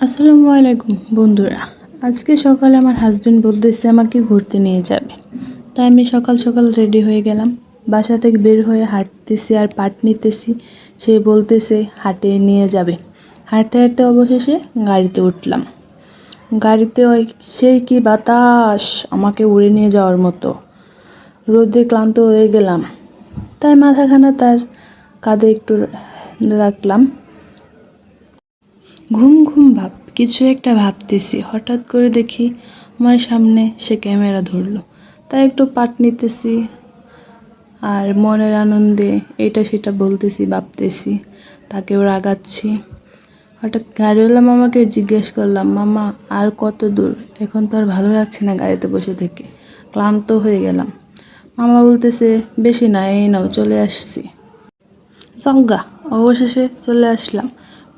আসসালামু আলাইকুম, বন্ধুরা। আজকে সকালে আমার হাজব্যান্ড বলতেছে আমাকে ঘুরতে নিয়ে যাবে। তাই আমি সকাল সকাল রেডি হয়ে গেলাম। বাসা থেকে বের হয়ে হাঁটতেছি আর পাট নিতেছি। সে বলতেছে হাটে নিয়ে যাবে। হাঁটতে হাঁটতে অবশেষে গাড়িতে উঠলাম। গাড়িতে ওই সেই কি বাতাস, আমাকে উড়ে নিয়ে যাওয়ার মতো। রোদে ক্লান্ত হয়ে গেলাম। তাই মাথাখানা তার কাঁধে একটু রাখলাম। ঘুম ঘুম ভাব, কিছু একটা ভাবতেছি। হঠাৎ করে দেখি আমার সামনে সে ক্যামেরা ধরলো। তাই একটু পাট নিতেছি আর মনের আনন্দে এটা সেটা বলতেছি, ভাবতেছি তাকেও রাগাচ্ছি হঠাৎ গাড়িওয়ালা মামাকে জিজ্ঞেস করলাম, মামা, আর কত দূর? এখন তো আর ভালো লাগছে না গাড়িতে বসে থেকে। ক্লান্ত হয়ে গেলাম। মামা বলতেছে, বেশি না, এই নাও, চলে আসছি। সঙ্গা অবশেষে চলে আসলাম।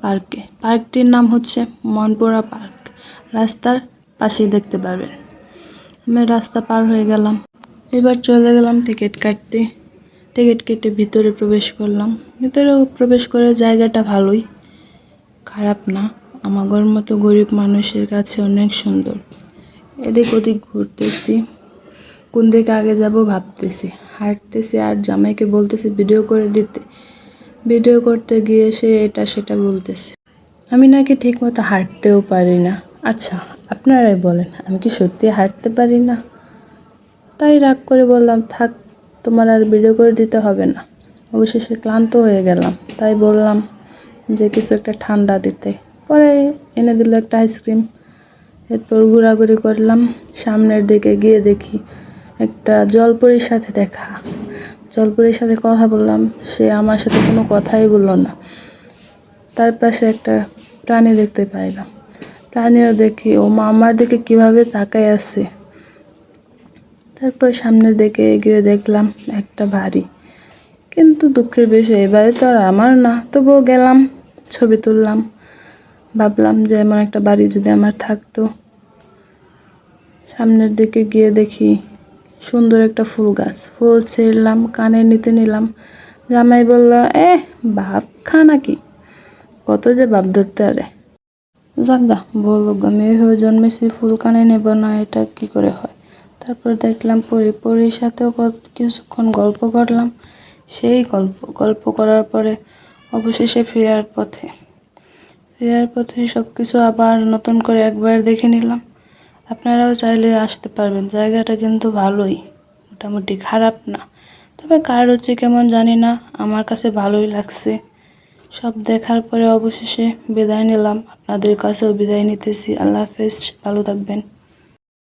পার্কে। পার্কটির নাম হচ্ছে মনপুরা পার্ক। রাস্তার পাশেই দেখতে পারবেন। আমি রাস্তা পার হয়ে গেলাম। এবার চলে গেলাম টিকিট কাটতে। টিকিট কেটে ভিতরে প্রবেশ করলাম। ভিতরে প্রবেশ করে জায়গাটা ভালোই। খারাপ না। আমাগর মতো গরিব মানুষের কাছে অনেক সুন্দর। এদিক ওদিক ঘুরতেছি। কোন দিকে আগে যাব ভাবতেছি। হাঁটতেছি আর জামাইকে বলতেছি ভিডিও করে দিতে। ভিডিও করতে গিয়ে সে এটা সেটা বলতেছে। আমি নাকি ঠিকমতো হাঁটতেও পারি না। আচ্ছা আপনারাই বলেন, আমি কি সত্যি হাঁটতে পারি না? তাই রাগ করে বললাম, থাক, তোমার আর ভিডিও করে দিতে হবে না। অবশেষে ক্লান্ত হয়ে গেলাম। তাই বললাম যে, কিছু একটা ঠান্ডা দিতে। পরে এনে দিল একটা আইসক্রিম। এরপর ঘোরাঘুরি করলাম। সামনের দিকে গিয়ে দেখি একটা জলপরির সাথে দেখা। জলপরির সাথে কথা বললাম, সে আমার সাথে কোনো কথাই বলল না। তার পাশে একটা প্রাণী দেখতে পাইলাম। প্রাণীও দেখি, ও আমার দিকে কীভাবে তাকায় আছে। তারপর সামনের দিকে এগিয়ে দেখলাম একটা বাড়ি। কিন্তু দুঃখের বিষয় এবারে তো আর আমার না। তবুও গেলাম, ছবি তুললাম। ভাবলাম যে এমন একটা বাড়ি যদি আমার থাকতো। সামনের দিকে গিয়ে দেখি সুন্দর একটা ফুল গাছ। ফুল ছিঁড়লাম, কানে নিতে নিলাম। জামাই বলল, এ, বাপ খা নাকি? কত যে বাপ ধরতে আরে জাগা বলল মেয়ে হয়ে জন্মেছি, ফুল কানে নেব না, এটা কি করে হয়? তারপর দেখলাম পরি, পরির সাথেও কিছুক্ষণ গল্প করলাম। সেই গল্প গল্প করার পরে অবশেষে ফেরার পথে ফেরার পথে সব কিছু আবার নতুন করে একবার দেখে নিলাম। আপনারাও চাইলে আসতে পারবেন। জায়গাটা কিন্তু ভালোই, মোটামুটি খারাপ না। তবে কার হচ্ছে কেমন জানি না, আমার কাছে ভালোই লাগছে। সব দেখার পরে অবশেষে বিদায় নিলাম। আপনাদের কাছেও বিদায় নিতেছি। আল্লাহ হাফেজ, ভালো থাকবেন।